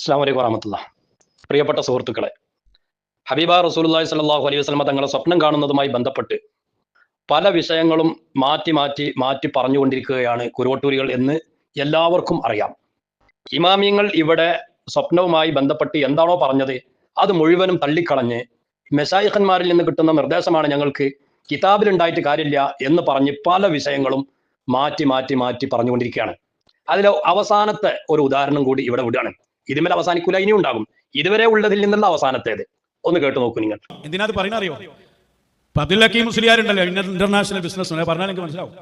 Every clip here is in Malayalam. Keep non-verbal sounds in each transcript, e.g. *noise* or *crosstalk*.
അസ്സാം വലൈക്കും വറഹമത്തുള്ള പ്രിയപ്പെട്ട സുഹൃത്തുക്കളെ ഹബീബ റസൂലുള്ളാഹി സ്വല്ലല്ലാഹു അലൈഹി വസല്ലമ തങ്ങളെ സ്വപ്നം കാണുന്നതുമായി ബന്ധപ്പെട്ട് പല വിഷയങ്ങളും മാറ്റി മാറ്റി മാറ്റി പറഞ്ഞുകൊണ്ടിരിക്കുകയാണ് കുരുവട്ടൂരികൾ എന്ന് എല്ലാവർക്കും അറിയാം. ഇമാമിയങ്ങൾ ഇവിടെ സ്വപ്നവുമായി ബന്ധപ്പെട്ട് എന്താണോ പറഞ്ഞത് അത് മുഴുവനും തള്ളിക്കളഞ്ഞ് മെസായിഖന്മാരിൽ നിന്ന് കിട്ടുന്ന നിർദ്ദേശമാണ് ഞങ്ങൾക്ക് കിതാബിലുണ്ടായിട്ട് കാര്യമില്ല എന്ന് പറഞ്ഞ് പല വിഷയങ്ങളും മാറ്റി മാറ്റി മാറ്റി പറഞ്ഞുകൊണ്ടിരിക്കുകയാണ്. അതിലെ അവസാനത്തെ ഒരു ഉദാഹരണം കൂടി ഇവിടെ വിടുകയാണ്. ഇതിന്മേൽ അവസാനിക്കൂല ഇനി ഉണ്ടാകും. ഇതുവരെ ഉള്ളതിൽ നിന്നുള്ള അവസാനത്തേത്. ഒന്ന് കേട്ടു നോക്കൂ നിങ്ങൾ. എന്തിനാ പറയുന്നറിയോ? മുസ്ലിയാരുണ്ടല്ലോ ഇന്റർനാഷണൽ ബിസിനസ് പറഞ്ഞാൽ എനിക്ക് മനസ്സിലാവും.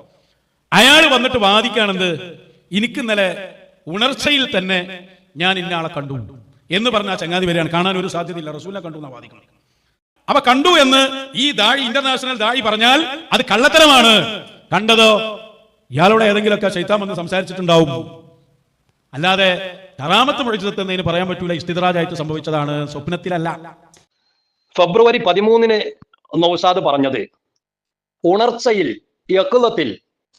അയാൾ വന്നിട്ട് വാദിക്കാണെന്ന് എനിക്ക് ഇന്നലെ ഉണർച്ചയിൽ തന്നെ ഞാൻ ഇന്ന ആളെ കണ്ടു എന്ന് പറഞ്ഞ ആ ചങ്ങാതി വരികയാണ്. കാണാൻ ഒരു സാധ്യതയില്ല. റസൂലിനെ കണ്ടു എന്നാ വാദിക്കുന്നത്. അപ്പൊ കണ്ടു എന്ന് ഈ ദാഴി ഇന്റർനാഷണൽ ദാഴി പറഞ്ഞാൽ അത് കള്ളത്തരമാണ്. കണ്ടതോ? ഇയാളോട് ഏതെങ്കിലുമൊക്കെ ശൈത്താൻ വന്ന് സംസാരിച്ചിട്ടുണ്ടാവും. അല്ലാതെ കറാമത്ത് മുഴിച്ചെത്തുന്നതിന് പറയാൻ പറ്റൂല ഇഷ്ടിതരാജായിട്ട് സംഭവിച്ചതാണ് സ്വപ്നത്തിലല്ല. ഫെബ്രുവരി പതിമൂന്നിന് നൗസാദ് പറഞ്ഞത് ഉണർച്ചയിൽ യക്കുലത്തിൽ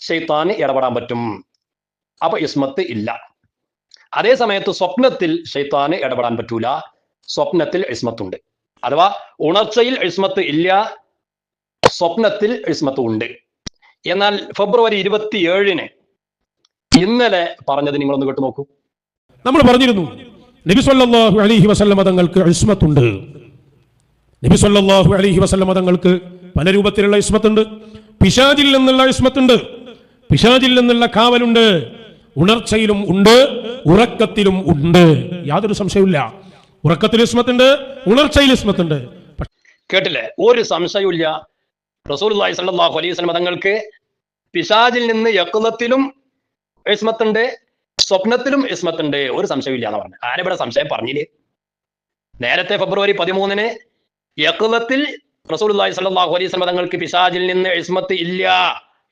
ഷെയ്ത്താന് ഇടപെടാൻ പറ്റും അപ്പൊ ഇസ്മത്ത് ഇല്ല. അതേ സമയത്ത് സ്വപ്നത്തിൽ ഷെയ്ത്താന് ഇടപെടാൻ പറ്റൂല സ്വപ്നത്തിൽ ഇസ്മത്തുണ്ട്. അഥവാ ഉണർച്ചയിൽ ഇസ്മത്ത് ഇല്ല സ്വപ്നത്തിൽ ഇസ്മത്ത് ഉണ്ട് എന്നാൽ ഫെബ്രുവരി ഇരുപത്തിയേഴിന് ഇന്നലെ പറഞ്ഞത് നിങ്ങളൊന്ന് കേട്ട് നോക്കൂ. നമ്മൾ പറഞ്ഞിരുന്നു നബി സല്ലല്ലാഹു അലൈഹി വസല്ലമ തങ്ങൾക്ക് ഇസ്മത്തുണ്ട്. നബി സല്ലല്ലാഹു അലൈഹി വസല്ലമ തങ്ങൾക്ക് പല രൂപത്തിലുള്ള ഇസ്മത്തുണ്ട്. പിശാജിൽ നിന്നുള്ള ഇസ്മത്തുണ്ട്. പിശാജിൽ നിന്നുള്ള കാവലുണ്ട്. ഉണർച്ചയിലും ഉണ്ട് ഉറക്കത്തിലും ഉണ്ട്. യാതൊരു സംശയവുമില്ല. ഉറക്കത്തിൽ ഇസ്മത്തുണ്ട് ഉണർച്ചയിൽ ഇസ്മത്തുണ്ട്. കേട്ടില്ലേ? ഒരു സംശയമില്ല സ്വല്ലല്ലാഹു അലൈഹി സ്വലം തങ്ങൾക്ക് പിശാജിൽ നിന്ന് യക്കുലത്തിലും ഇസ്മത്തുണ്ട് സ്വപ്നത്തിലും ഇസ്മത്തുണ്ട്. ഒരു സംശയമില്ല എന്ന് പറഞ്ഞു ആരെവിടെ സംശയം പറഞ്ഞില്ലേ നേരത്തെ ഫെബ്രുവരി പതിമൂന്നിന് യക്കുലത്തിൽ റസൂലുള്ളാഹി സ്വല്ലല്ലാഹു അലൈഹി തങ്ങൾക്ക് പിശാജിൽ നിന്ന് ഇസ്മത്ത് ഇല്ല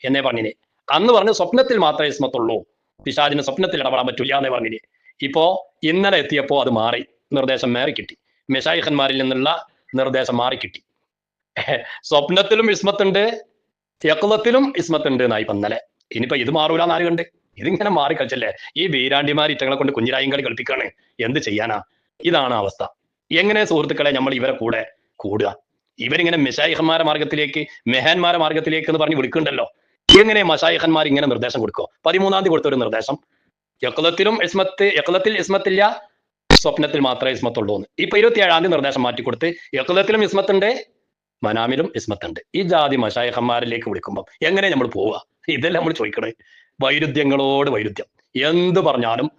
എന്നേ പറഞ്ഞില്ലേ അന്ന് പറഞ്ഞു സ്വപ്നത്തിൽ മാത്രമേ ഇസ്മത്തുള്ളൂ. പിശാജിന് സ്വപ്നത്തിൽ ഇടപെടാൻ പറ്റില്ല എന്നേ പറഞ്ഞില്ലേ ഇപ്പോ ഇന്നലെ എത്തിയപ്പോ അത് മാറി. നിർദ്ദേശം മാറി കിട്ടി. മെഷായിഖന്മാരിൽ നിന്നുള്ള നിർദ്ദേശം മാറി കിട്ടി. സ്വപ്നത്തിലും ഇസ്മത്തുണ്ട് യക്കുലത്തിലും ഇസ്മത്തുണ്ട് എന്നായി ഇന്നലെ. ഇനിയിപ്പോ ഇത് മാറൂല എന്നാര് കണ്ട് ഇതിങ്ങനെ മാറി കളിച്ചല്ലേ? ഈ വീരാണ്ടിമാർ ഇറ്റങ്ങളെ കൊണ്ട് കുഞ്ഞിരായും കളി കളിപ്പിക്കാണ്. എന്ത് ചെയ്യാനാ? ഇതാണ് അവസ്ഥ. എങ്ങനെ സുഹൃത്തുക്കളെ നമ്മൾ ഇവരെ കൂടെ കൂടുക? ഇവരിങ്ങനെ മെഷായിഹന്മാരെ മാർഗത്തിലേക്ക് മെഹാന്മാരെ മാർഗത്തിലേക്ക് എന്ന് പറഞ്ഞ് വിളിക്കുന്നുണ്ടല്ലോ എങ്ങനെ മഷായിഹന്മാർ ഇങ്ങനെ നിർദ്ദേശം കൊടുക്കോ പതിമൂന്നാം തീയതി കൊടുത്ത ഒരു നിർദ്ദേശം. യക്കുലത്തിലും ഇസ്മത്ത് യക്കുലത്തിൽ ഇസ്മത്തില്ല സ്വപ്നത്തിൽ മാത്രമേ ഇസ്മത്തുള്ളൂ എന്ന്. ഇപ്പൊ ഇരുപത്തിയേഴാം തീയതി നിർദ്ദേശം മാറ്റി കൊടുത്ത് യക്കുലത്തിലും ഇസ്മത്തുണ്ട് മനാമിലും ഇസ്മത്തുണ്ട്. ഈ ജാതി മഷായഹന്മാരിലേക്ക് വിളിക്കുമ്പോൾ എങ്ങനെ നമ്മൾ പോവുക? ഇതെല്ലാം നമ്മൾ ചോദിക്കണേ. വൈരുദ്ധ്യങ്ങളോട് വൈരുദ്ധ്യം. എന്ത് പറഞ്ഞാലും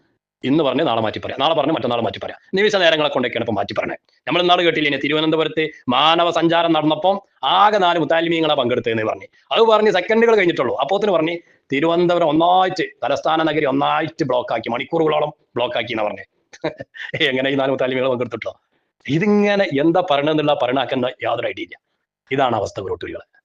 ഇന്ന് പറഞ്ഞ് നാളെ മാറ്റി പറയാം. നാളെ പറഞ്ഞ് മറ്റന്നാൾ മാറ്റി പറയാം. നിമിഷ നേരങ്ങളെ കൊണ്ടൊക്കെയാണ് ഇപ്പൊ മാറ്റി പറഞ്ഞത് നമ്മൾ ഇന്നാൾ കേട്ടില്ലേ തിരുവനന്തപുരത്ത് മാനവ സഞ്ചാരം നടന്നപ്പം ആകെ നാല് മുത്താലിമീങ്ങളെ പങ്കെടുത്തതെന്ന് പറഞ്ഞു. അത് പറഞ്ഞ് സെക്കൻഡുകൾ കഴിഞ്ഞിട്ടുള്ളൂ. അപ്പോത്തിന് പറഞ്ഞ് തിരുവനന്തപുരം ഒന്നായിട്ട് തലസ്ഥാന നഗരി ഒന്നായിട്ട് ബ്ലോക്ക് ആക്കി മണിക്കൂറുകളോളം ബ്ലോക്ക് ആക്കി എന്ന് പറഞ്ഞു. *laughs* എങ്ങനെ ഈ നാല് മുത്താലിമികൾ പങ്കെടുത്തിട്ടോ? ഇതിങ്ങനെ എന്താ പറയണമെന്നുള്ള പറയണാക്കുന്ന യാതൊരു ഐഡിയ ഇല്ല. ഇതാണ് അവസ്ഥ പുറത്തുകളെ